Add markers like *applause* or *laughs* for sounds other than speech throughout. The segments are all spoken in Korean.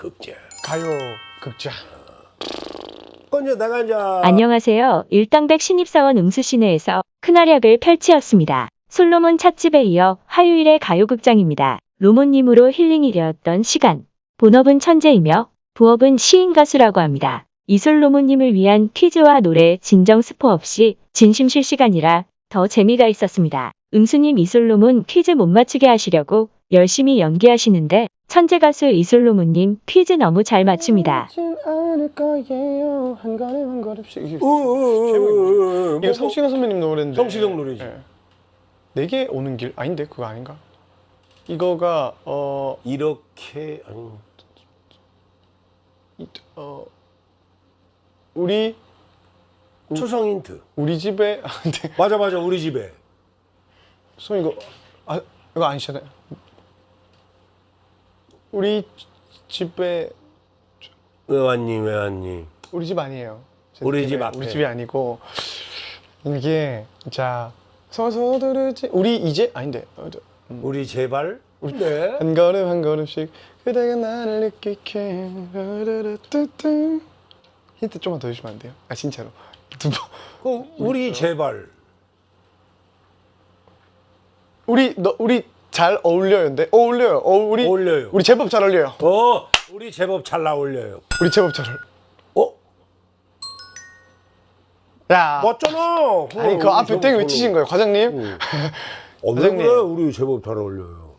극장. 가요 극장. 안녕하세요. 일당백 신입사원 음수시내에서 큰 활약을 펼치었습니다. 솔로몬 찻집에 이어 화요일의 가요극장입니다. 로몬님으로 힐링이 되었던 시간. 본업은 천재이며 부업은 시인 가수라고 합니다. 이솔로몬님을 위한 퀴즈와 노래 진정 스포 없이 진심 실시간이라 더 재미가 있었습니다. 음수님 이솔로몬 퀴즈 못 맞추게 하시려고 열심히 연기하시는데 천재 가수 이솔로몬님 퀴즈 너무 잘 맞춥니다. 진 않을 거예요 한 걸음 한 걸음씩. 이게 우우우우우. 이거 성시경 선배님 노래인데. 성시경 노래지. 예. 내게 오는 길 아닌데 그거 아닌가? 이거가 어, 이렇게 아니 이- 어 우리 초성 힌트. 우리 집에 아 근데 맞아 맞아 우리 집에. 선 이거 아 이거 아니잖아요. 우리 집에 왜 왔니 왜 왔니? 우리 집 아니에요. 제 우리 느낌에 집 앞에. 우리 집이 아니고 이게 자 서서들을지 우리 이제 아닌데 어, 저, 우리 제발. 네. 한 걸음 한 걸음씩 그대가 나를 느끼게 르르르뚜뚜. 힌트 좀만 더 주시면 안 돼요? 아 진짜로 두 번. 그 우리 제발. 우리 너 우리 잘 어울려요인데 어울려요. 어 우리 어울려요. 우리 제법 잘 어울려요. 어 우리 제법 잘 나올려요. 우리 제법 잘 어울. 어 야. 맞잖아. 아니 그 앞에 땡 외치신 거예요, 과장님. *laughs* 어, 왜. 그래? 우리 제법 잘 어울려요.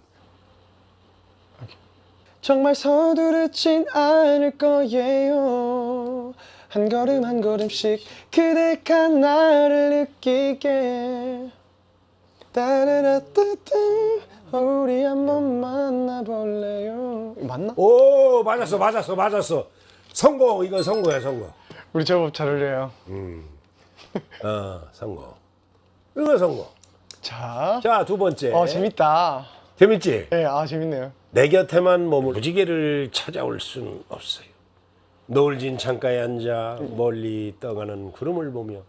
정말 서두르진 않을 거예요. 한 걸음 한 걸음씩 그대가 나를 느끼게. 맞나? 오 맞았어 맞았어 맞았어. 성공 이건 성공이야 성공. 우리 제법 잘 어울려요. 어 성공. 이거 성공. 자, 자 두 번째. 어 재밌다. 재밌지? 예, 아 재밌네요. 내 곁에만 머물 무지개를 찾아올 수는 없어요. 노을진 창가에 앉아 멀리 떠가는 구름을 보며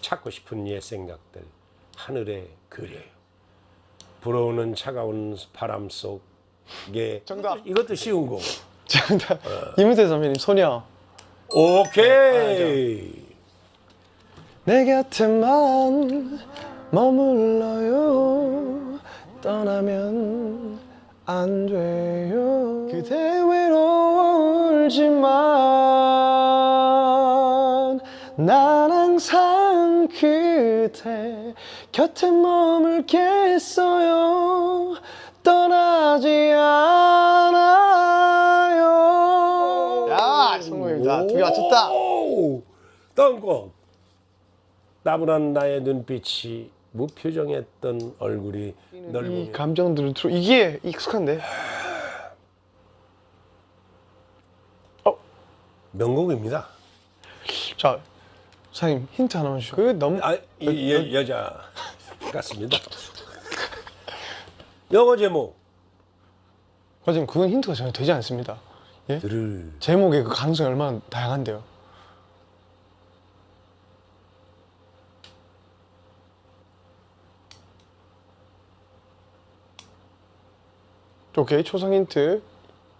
찾고 싶은 옛 생각들 하늘에 그려요. 불어오는 차가운 바람 속 에 정답. 이것도 쉬운 거. *laughs* 정답. 이문세 선배님 소녀. 오케이. 내 곁에만 머물러요 떠나면 안 돼요 그대 외로울지만 난 항상 그대 곁에 머물겠어요 떠나지 않아요 야 성공입니다 두 개 맞췄다 오! 다음 거. 따분한 나의 눈빛이 무표정했던 얼굴이 이 보며 감정들을 들어 이게 익숙한데 명곡입니다. 자 사장님 힌트 하나만 주시고 그 너무 아, 이 여, 여자 같습니다. 영어 제목 과장님 그건 힌트가 전혀 되지 않습니다 예? 들을 제목의 그 가능성이 얼마나 다양한데요 오케이 초성 힌트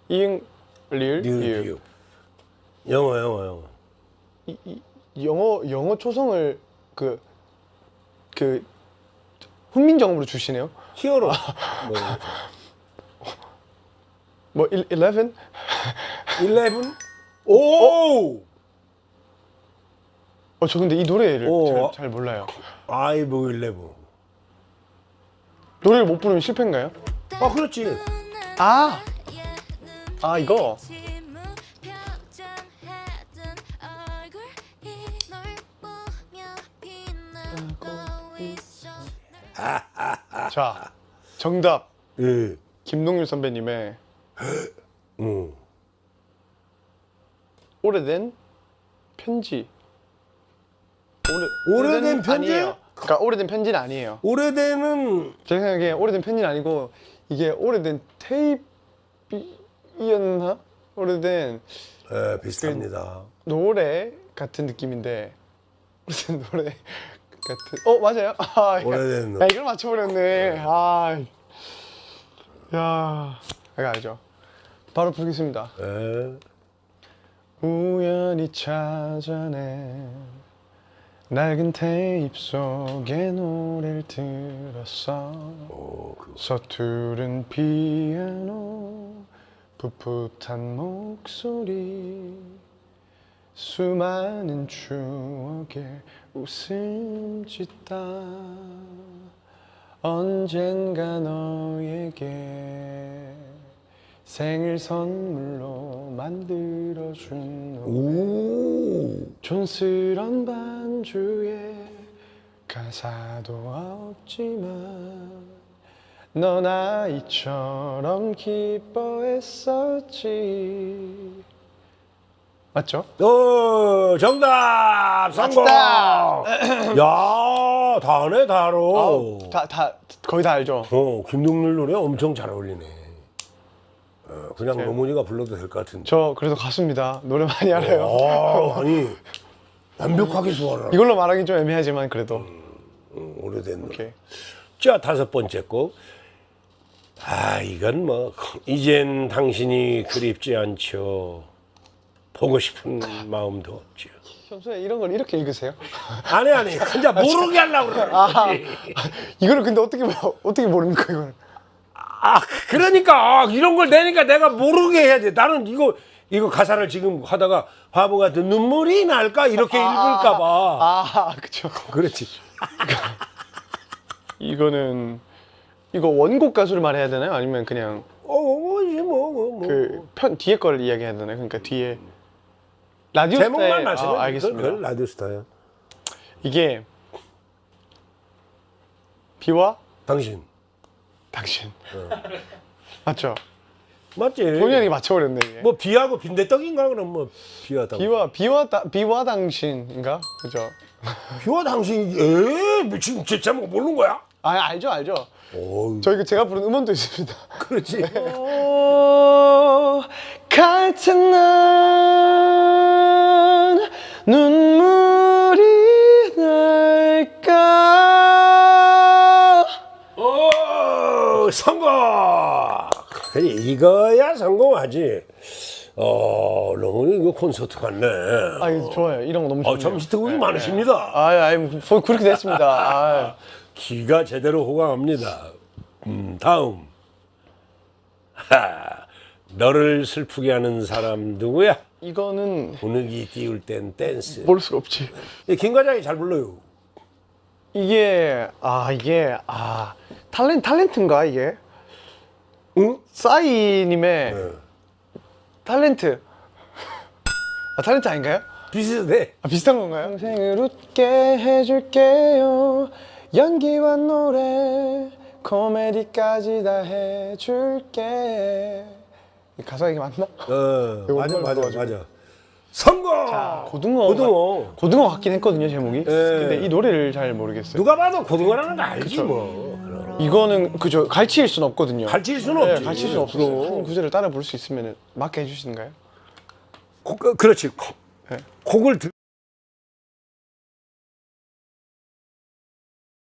이응 리을 리을 이응. 비읍. 영어 영어 영어. 이, 이, 영어 영어 초성을 그 그 훈민정음으로 주시네요. 히어로. *laughs* 뭐 뭐 11? 11? 오! 어, 저 근데 이 노래를 오. 잘, 잘 몰라요. 아이 브 11. 노래를 못 부르면 실패인가요? 아 그렇지. 아, 아 이거 자 정답 예. 김동률 선배님의 음. 오래된 편지. 오래, 오래된 편지? 아니에요. 그러니까 오래된 편지는 아니에요. 오래되는 제 생각에 오래된 편지는 아니고 이게 오래된 테이프이었나? 오래된 예, 비슷합니다. 노래 같은 느낌인데 오래된 노래 같은 어 맞아요? 아, 야, 오래된 야 노래. 이걸 맞춰버렸네 아, 야 이거 알죠? 바로 부르겠습니다. 에. 우연히 찾아낸 낡은 테이프 속에 노래를 들었어 오, 그 서투른 피아노 풋풋한 목소리 수많은 추억에 웃음 짓다 언젠가 너에게 생일 선물로 만들어준 노래 오. 촌스런 반주에 가사도 없지만 넌 아이처럼 기뻐했었지 맞죠? 어, 정답 성공. *clears throat* 야, 다네 다로. 아우, 다, 다 거의 다 알죠? 어, 김동률 노래 엄청 잘 어울리네. 어, 그냥 네. 노문이가 불러도 될 것 같은데. 저 그래도 가수입니다 노래 많이 알아요 아, 아니 완벽하게 소화를. 이걸로 말하기 좀 애매하지만 그래도 음, 오래된 노래. 자 다섯 번째 곡. 아 이건 뭐 이젠 당신이 그립지 않죠. 보고 싶은 마음도 없죠. 평소에 이런 걸 이렇게 읽으세요? 아니 아니 그냥 *laughs* 모르게 하려고 그러는 거지. 이거를 근데 어떻게 어떻게 모릅니까 이걸 아 그러니까 이런 걸 내니까 내가 모르게 해야 돼. 나는 이거 이거 가사를 지금 하다가 바보 같은 눈물이 날까 이렇게 읽을까 봐. 아 그쵸 그렇지. *laughs* 이거는 이거 원곡 가수를 말해야 되나요? 아니면 그냥 어 뭐지 뭐 뭐. 뭐. 그편 뒤에 걸 이야기해야 되나요? 그러니까 뒤에 라디오 제목만 스타일 말씀해. 아, 알겠습니다. 그걸 라디오 스타야. 이게 비와 당신 당신 맞죠? 맞지? 본연이 맞춰버렸네 이게. 뭐 비하고 빈대떡인가 그럼 뭐 비와 당 비와 비와 다, 비와 당신인가 그죠? 비와 당신 에 미친 제 제목 모르는 거야? 아 알죠 알죠. 오저 이거 제가 부른 음원도 있습니다. *laughs* 그렇지. 오, 같은 난눈 그래 이거야 성공하지. 어 너무 이거 콘서트 같네. 아 이거 좋아요 이런 거 너무 좋네요 어, 점심 특국이 많으십니다. 아이 아이 뭐 그렇게 됐습니다 *laughs* 아, 기가 제대로 호강합니다. 음, 다음. 하, 너를 슬프게 하는 사람 누구야? 이거는 분위기 띄울 땐 댄스. 모를 수가 없지 예, 김 과장이 잘 불러요. 이게 아 이게 아 탤런 탤런트인가 이게 응? 싸이님의 네. 탤런트 아 탤런트 아닌가요? 비슷해. 아, 비슷한 건가요? 평생을 웃게 해줄게요 연기와 노래 코미디까지 다 해줄게 이 가사가 이게 맞나? 어, *laughs* 이거 맞아, 맞아. 맞아. 성공! 고등어 고등어. 고등어 같긴 했거든요 제목이 근데 이 노래를 잘 모르겠어요 누가 봐도 고등어라는 거 알지, 뭐. 이거는 그죠 갈치일 순 없거든요 갈칠 수는 네, 없지. 갈칠 순 없어요 한 구절을 따라 부를 수 있으면 맞게 해주시는가요? 고- 그- 그렇지. 고- 네. 곡을 들